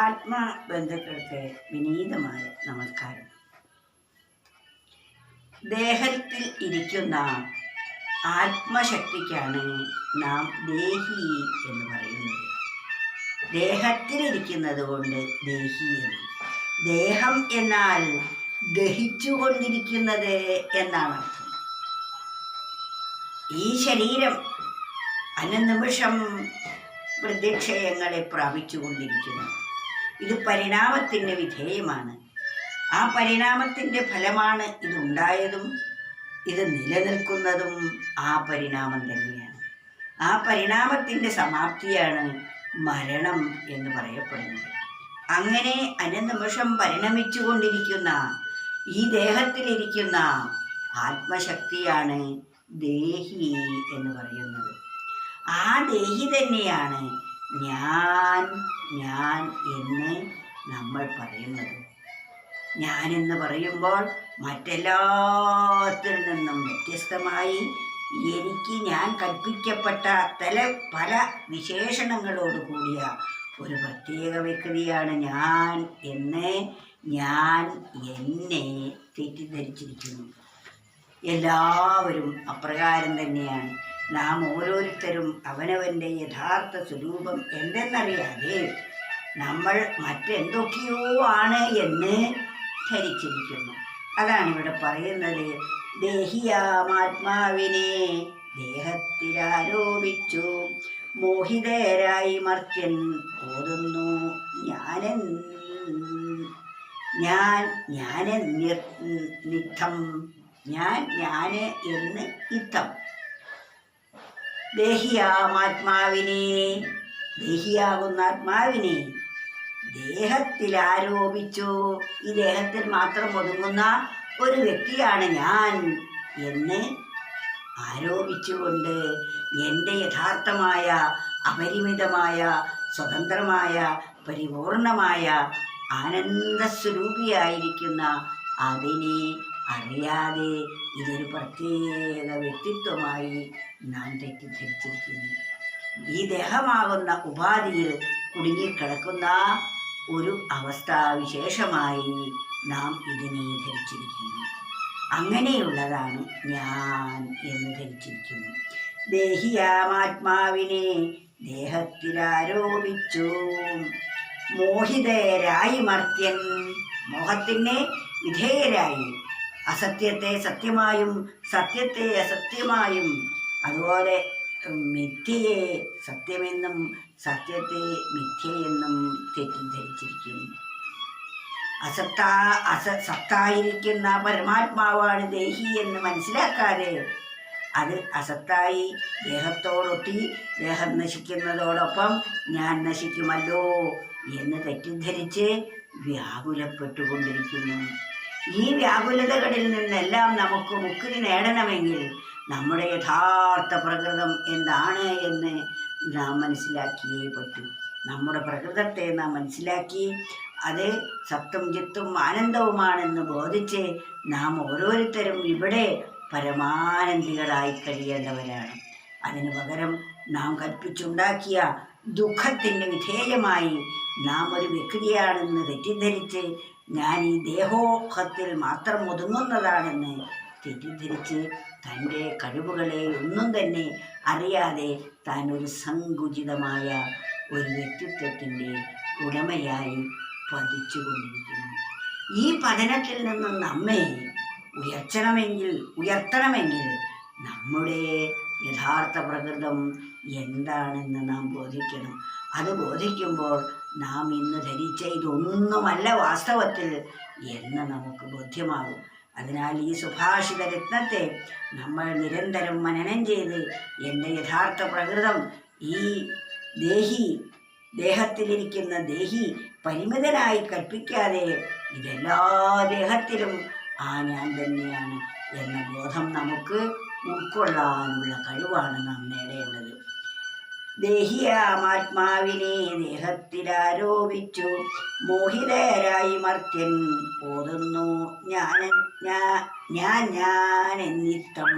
ആത്മബന്ധുക്കൾക്ക് വിനീതമായ നമസ്കാരം. ദേഹത്തിൽ ഇരിക്കുന്ന ആത്മശക്തിക്കാണ് നാം ദേഹി എന്ന് പറയുന്നത്. ദേഹത്തിലിരിക്കുന്നത് കൊണ്ട് ദേഹി എന്ന്. ദേഹം എന്നാൽ ദഹിച്ചുകൊണ്ടിരിക്കുന്നത് എന്നാണ് അർത്ഥം. ഈ ശരീരം അനുനിമിഷം വൃദ്ധിക്ഷയങ്ങളെ പ്രാപിച്ചുകൊണ്ടിരിക്കുന്നു. ഇത് പരിണാമത്തിന് വിധേയമാണ്. ആ പരിണാമത്തിന്റെ ഫലമാണ് ഇതുണ്ടായതും ഇത് നിലനിൽക്കുന്നതും ആ പരിണാമം തന്നെയാണ്. ആ പരിണാമത്തിന്റെ സമാപ്തിയാണ് മരണം എന്ന് പറയപ്പെടുന്നത്. അങ്ങനെ അനുനിമിഷം പരിണമിച്ചുകൊണ്ടിരിക്കുന്ന ഈ ദേഹത്തിലിരിക്കുന്ന ആത്മശക്തിയാണ് ദേഹി എന്ന് പറയുന്നത്. ആ ദേഹി തന്നെയാണ് ഞാൻ ഞാൻ എന്ന് നമ്മൾ പറയുന്നത്. എന്ന് പറയുമ്പോൾ മറ്റെല്ലാത്തിൽ നിന്നും വ്യത്യസ്തമായി എനിക്ക് ഞാൻ കൽപ്പിക്കപ്പെട്ട തല പല വിശേഷണങ്ങളോട് കൂടിയ ഒരു പ്രത്യേക വ്യക്തിയാണ് ഞാൻ എന്ന് ഞാൻ എന്നെ തെറ്റിദ്ധരിച്ചിരിക്കുന്നു. എല്ലാവരും അപ്രകാരം തന്നെയാണ്. നാം ഓരോരുത്തരും അവനവന്റെ യഥാർത്ഥ സ്വരൂപം എന്തെന്നറിയാതെ നമ്മൾ മറ്റെന്തൊക്കെയോ ആണ് എന്ന് ധരിച്ചിരിക്കുന്നു. അതാണ് ഇവിടെ പറയുന്നത്. ദേഹിയാമാത്മാവിനെ ദേഹത്തിലാരോപിച്ചു. മോഹിതരായി മർത്യൻ ഓതുന്നു. ഞാനെൻ ഞാൻ ഞാനെൻ നിത്തം. ഞാൻ ഞാൻ എന്ന് ഇത്തം. ദേഹിയാമാത്മാവിനെ ദേഹിയാകുന്ന ആത്മാവിനെ ദേഹത്തിൽ ആരോപിച്ചു ഈ ദേഹത്തിൽ മാത്രം ഒതുങ്ങുന്ന ഒരു വ്യക്തിയാണ് ഞാൻ എന്ന് ആരോപിച്ചുകൊണ്ട് എന്റെ യഥാർത്ഥമായ അപരിമിതമായ സ്വതന്ത്രമായ പരിപൂർണമായ ആനന്ദസ്വരൂപിയായിരിക്കുന്ന അതിനെ അറിയാതെ ഇതൊരു പ്രത്യേക വ്യക്തിത്വമായി നാം തെറ്റിദ്ധരിച്ചിരിക്കുന്നു. ഈ ദേഹമാകുന്ന ഉപാധിയിൽ കുടുങ്ങിക്കിടക്കുന്ന ഒരു അവസ്ഥാവിശേഷമായി നാം ഇതിനെ ധരിച്ചിരിക്കുന്നു. അങ്ങനെയുള്ളതാണ് ഞാൻ എന്ന് ധരിച്ചിരിക്കുന്നു. ദേഹിയാമാത്മാവിനെ ദേഹത്തിലാരോപിച്ചു. മോഹിതരായി മർത്യൻ മോഹത്തിന് വിധേയരായി. അസത്യത്തെ സത്യമായും സത്യത്തെ അസത്യമായും അതുപോലെ മിഥ്യയെ സത്യമെന്നും സത്യത്തെ മിഥ്യയെന്നും തെറ്റിദ്ധരിച്ചിരിക്കുന്നു. അസത്താ അസ സത്തായിരിക്കുന്ന പരമാത്മാവാണ് ദേഹി എന്ന് മനസ്സിലാക്കാതെ അത് അസത്തായി ദേഹത്തോടൊട്ടി ദേഹം നശിക്കുന്നതോടൊപ്പം ഞാൻ നശിക്കുമല്ലോ എന്ന് തെറ്റിദ്ധരിച്ച് വ്യാകുലപ്പെട്ടുകൊണ്ടിരിക്കുന്നു. ഈ വ്യാകുലതകളിൽ നിന്നെല്ലാം നമുക്ക് മുക്തി നേടണമെങ്കിൽ നമ്മുടെ യഥാർത്ഥ പ്രകൃതം എന്താണ് എന്ന് നാം മനസ്സിലാക്കിയേ പറ്റൂ. നമ്മുടെ പ്രകൃതത്തെ നാം മനസ്സിലാക്കി അത് സത്വം ചിത്തും ആനന്ദവുമാണെന്ന് ബോധിച്ച് നാം ഓരോരുത്തരും ഇവിടെ പരമാനന്ദികളായി കഴിയേണ്ടവരാണ്. അതിനു പകരം നാം കൽപ്പിച്ചുണ്ടാക്കിയ ദുഃഖത്തിന് വിധേയമായി നാം ഒരു വ്യക്തിയാണെന്ന് തെറ്റിദ്ധരിച്ച് ഞാൻ ഈ ദേഹോഹത്തിൽ മാത്രം ഒതുങ്ങുന്നതാണെന്ന് തെറ്റിദ്ധരിച്ച് തന്റെ കഴിവുകളെ ഒന്നും തന്നെ അറിയാതെ താൻ ഒരു സങ്കുചിതമായ ഒരു വ്യക്തിത്വത്തിന്റെ ഉടമയായി പതിച്ചുകൊണ്ടിരിക്കുന്നു. ഈ പഠനത്തിൽ നിന്ന് നമ്മെ ഉയർത്തണമെങ്കിൽ ഉയർത്തണമെങ്കിൽ നമ്മുടെ യഥാർത്ഥ പ്രകൃതം എന്താണെന്ന് നാം ബോധിക്കണം. അത് ബോധിക്കുമ്പോൾ നാം ഇന്ന് ധരിച്ച ഇതൊന്നുമല്ല വാസ്തവത്തിൽ എന്ന് നമുക്ക് ബോധ്യമാകും. അതിനാൽ ഈ സുഭാഷിത രത്നത്തെ നമ്മൾ നിരന്തരം മനനം ചെയ്ത് എന്റെ യഥാർത്ഥ പ്രകൃതം ഈ ദേഹി ദേഹത്തിലിരിക്കുന്ന ദേഹി പരിമിതനായി കൽപ്പിക്കാതെ ഇതെല്ലാ ദേഹത്തിലും ആ ഞാൻ തന്നെയാണ് എന്ന ബോധം നമുക്ക് ഉൾക്കൊള്ളാനുള്ള കഴിവാണ് നാം നേടേണ്ടത്. ദേഹിയാമാത്മാവിനെ ദേഹത്തിലാരോപിച്ചു. മോഹിതരായി മർത്യൻ പോതുന്നു. ഞാൻ ഞാൻ ഞാൻ എന്നിത്തം